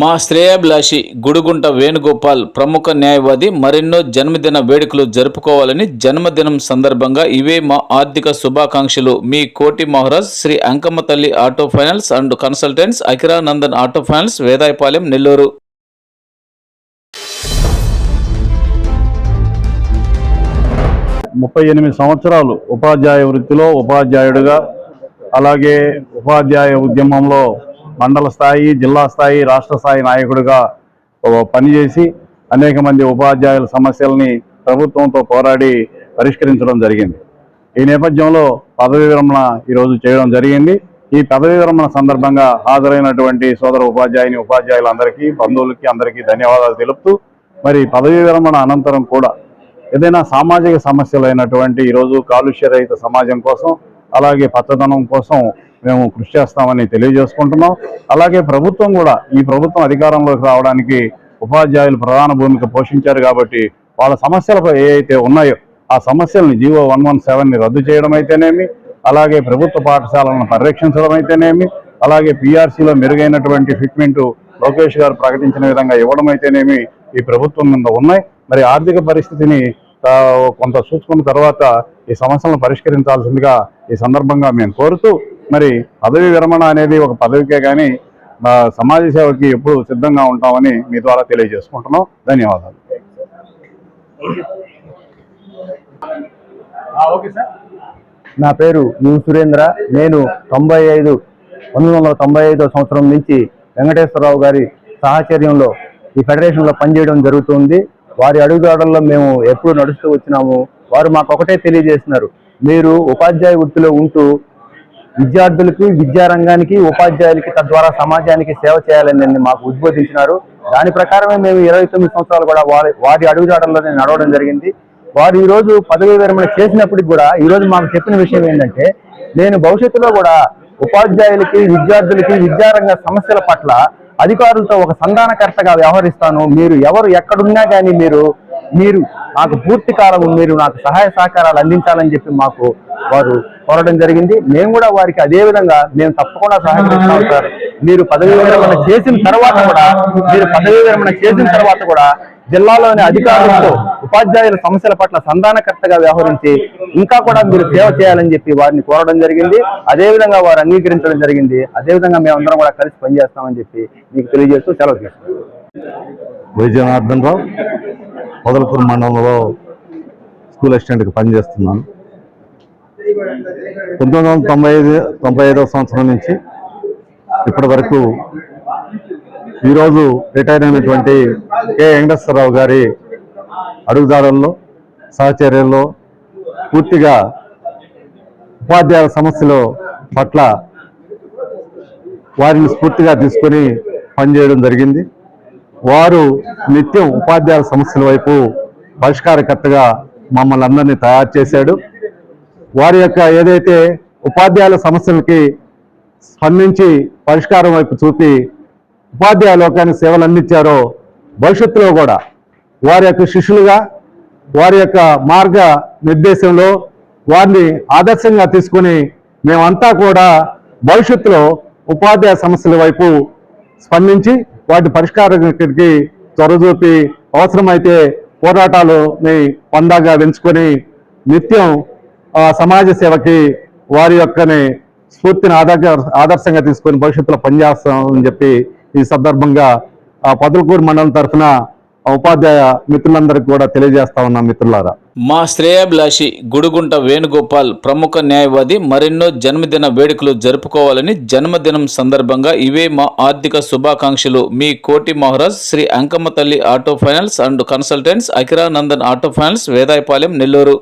మా శ్రేయాభిలాషి గుడుగుంట వేణుగోపాల్ ప్రముఖ న్యాయవాది మరెన్నో జన్మదిన వేడుకలు జరుపుకోవాలని జన్మదినం సందర్భంగా ఇవే మా ఆర్థిక శుభాకాంక్షలు. మీ కోటి Maharaj Shri Ankamma Talli auto finance and consultants Akhiranandan auto finance Vedayapalem Nellore. ముప్పై ఎనిమిది సంవత్సరాలు ఉపాధ్యాయ వృత్తిలో ఉపాధ్యాయుడిగా అలాగే ఉపాధ్యాయ ఉద్యమంలో మండల స్థాయి జిల్లా స్థాయి రాష్ట్ర స్థాయి నాయకుడిగా పనిచేసి అనేక మంది ఉపాధ్యాయుల సమస్యల్ని ప్రభుత్వంతో పోరాడి పరిష్కరించడం జరిగింది. ఈ నేపథ్యంలో పదవి విరమణ ఈరోజు చేయడం జరిగింది. ఈ పదవి విరమణ సందర్భంగా హాజరైనటువంటి సోదర ఉపాధ్యాయుని ఉపాధ్యాయులందరికీ బంధువులకి అందరికీ ధన్యవాదాలు తెలుపుతూ మరి పదవి విరమణ అనంతరం కూడా ఏదైనా సామాజిక సమస్యలైనటువంటి ఈరోజు కాలుష్య రహిత సమాజం కోసం అలాగే పచ్చదనం కోసం మేము కృషి చేస్తామని తెలియజేసుకుంటున్నాం. అలాగే ప్రభుత్వం కూడా ఈ ప్రభుత్వం అధికారంలోకి రావడానికి ఉపాధ్యాయులు ప్రధాన భూమిక పోషించారు కాబట్టి వాళ్ళ సమస్యలపై ఏవైతే ఉన్నాయో ఆ సమస్యలను జీవో వన్ వన్ సెవెన్ని రద్దు చేయడం అయితేనేమి అలాగే ప్రభుత్వ పాఠశాలను పరిరక్షించడం అయితేనేమి అలాగే పీఆర్సీలో మెరుగైనటువంటి ఫిట్మెంట్ లోకేష్ గారు ప్రకటించిన విధంగా ఇవ్వడం అయితేనేమి ఈ ప్రభుత్వం మీద ఉన్నాయి. మరి ఆర్థిక పరిస్థితిని కొంత చూసుకున్న తర్వాత ఈ సమస్యలను పరిష్కరించాల్సిందిగా ఈ సందర్భంగా మేము కోరుతూ మరి పదవి విరమణ అనేది ఒక పదవికే కానీ మా సమాజ సేవకి ఎప్పుడు సిద్ధంగా ఉంటామని మీ ద్వారా తెలియజేసుకుంటున్నాం. ధన్యవాదాలు. నా పేరు యు సురేంద్ర. నేను తొంభై ఐదు పంతొమ్మిది వందల తొంభై ఐదో సంవత్సరం నుంచి వెంకటేశ్వరరావు గారి సాహచర్యంలో ఈ ఫెడరేషన్లో పనిచేయడం జరుగుతుంది వారి అడుగుదాడల్లో మేము ఎప్పుడు నడుస్తూ వచ్చినాము. వారు మాకు ఒకటే తెలియజేస్తున్నారు మీరు ఉపాధ్యాయ వృత్తిలో ఉంటూ విద్యార్థులకి విద్యారంగానికి ఉపాధ్యాయులకి తద్వారా సమాజానికి సేవ చేయాలని మాకు ఉద్బోధించినారు. దాని ప్రకారమే మేము ఇరవై తొమ్మిది సంవత్సరాలు కూడా వారి వారి అడుగుజాడల్లోనే నడవడం జరిగింది. వారు ఈరోజు రోజు విరమణ చేసినప్పటికి కూడా ఈ రోజు మాకు చెప్పిన విషయం ఏంటంటే నేను భవిష్యత్తులో కూడా ఉపాధ్యాయులకి విద్యార్థులకి విద్యారంగ సమస్యల పట్ల అధికారులతో ఒక సంధానకర్తగా వ్యవహరిస్తాను. మీరు ఎవరు ఎక్కడున్నా కానీ మీరు మీరు నాకు పూర్తి కాలం మీరు నాకు సహాయ సహకారాలు అందించాలని చెప్పి మాకు వారు కోరడం జరిగింది. మేము కూడా వారికి అదే విధంగా మేము తప్పకుండా సహకరిస్తాం సార్. మీరు పదవీ విరమణ చేసిన తర్వాత కూడా మీరు పదవీ విరమణ చేసిన తర్వాత కూడా జిల్లాలోని అధికారులతో ఉపాధ్యాయుల సమస్యల పట్ల సంధానకర్తగా వ్యవహరించి ఇంకా కూడా మీరు సేవ చేయాలని చెప్పి వారిని కోరడం జరిగింది. అదే విధంగా వారు అంగీకరించడం జరిగింది. అదే విధంగా మేమందరం కూడా కలిసి పనిచేస్తామని చెప్పి మీకు తెలియజేస్తూ సెలవు తీసుకుంటాం వైద్యనాథన్ రావు. మొదలపూర్ మండలంలో స్కూల్ అసిస్టెంట్గా పనిచేస్తున్నాను. పంతొమ్మిది వందల తొంభై ఐదు తొంభై ఐదవ సంవత్సరం నుంచి ఇప్పటి వరకు ఈరోజు రిటైర్ అయినటువంటి కె. వెంకటేశ్వరరావు గారి అడుగుదారుల్లో సహచర్యంలో పూర్తిగా ఉపాధ్యాయుల సమస్యలు పట్ల వారిని స్ఫూర్తిగా తీసుకొని పనిచేయడం జరిగింది. వారు నిత్యం ఉపాధ్యాయుల సమస్యల వైపు పరిష్కారకర్తగా మమ్మల్ని అందరినీ తయారు చేశాడు. వారి యొక్క ఏదైతే ఉపాధ్యాయుల సమస్యలకి స్పందించి పరిష్కారం వైపు చూపి ఉపాధ్యాయ లోకానికి సేవలు అందించారో భవిష్యత్తులో కూడా వారి యొక్క శిష్యులుగా వారి యొక్క మార్గ నిర్దేశంలో వారిని ఆదర్శంగా తీసుకొని మేమంతా కూడా భవిష్యత్తులో ఉపాధ్యాయ సమస్యల వైపు స్పందించి వాటి పరిష్కారానికి త్వరచూపి అవసరమైతే పోరాటాలని పందాగా పెంచుకొని నిత్యం సమాజ సేవకి వారి యొక్కని స్ఫూర్తిని ఆదర్శ ఆదర్శంగా తీసుకొని భవిష్యత్తులో పనిచేస్తామని చెప్పి ఈ సందర్భంగా ఆ పొదలకూరు మండలం తరఫున ఉపాధ్యాయ మిత్రులందరికీ కూడా తెలియజేస్తా ఉన్నాం మిత్రులారా. మా శ్రేయాభిలాషి గుడుగుంట వేణుగోపాల్ ప్రముఖ న్యాయవాది మరెన్నో జన్మదిన వేడుకలు జరుపుకోవాలని జన్మదినం సందర్భంగా ఇవే మా ఆర్థిక శుభాకాంక్షలు. మీ కోటి Maharaj Shri Ankamma Talli auto finance and consultants Akhiranandan auto finance Vedayapalem Nellore.